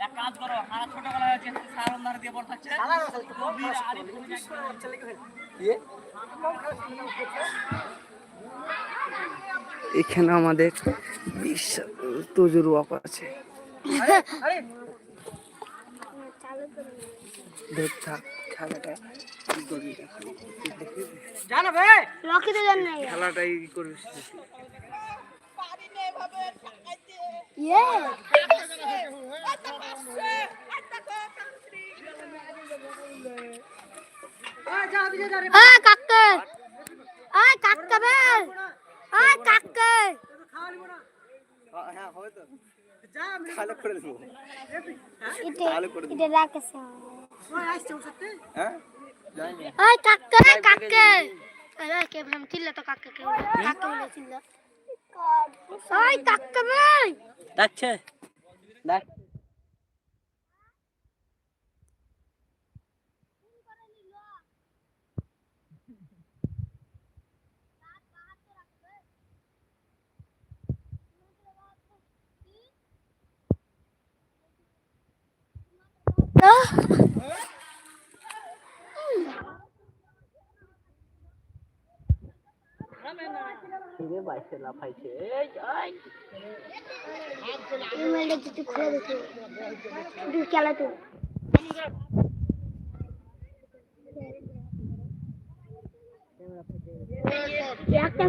এক কাজ করো সার অন্ধার দিয়ে পড় থাকছে এখানে আমাদের বিশাল তজুর আছে। ধর থাক খেলাটা কি করবি? জানাবে রকিতে খেলাটা করবি। ইয়ে। আয় আয় হ্যাঁ হবে তো। তাহলে করে দেবো। তাহলে করে দেবো। এটা রাখেছ হ্যাঁ? কাকা কাকা। আরে কে ভাম চিল্লা তো কাকা কে কাকা বলে চিল্লা আয় কাকা বে ডাকছে ডাক ফিরে বাইসে লাফাইছে। এই এই। ইমেলটা খুলে দেখো। একটু খেলা তো। একটা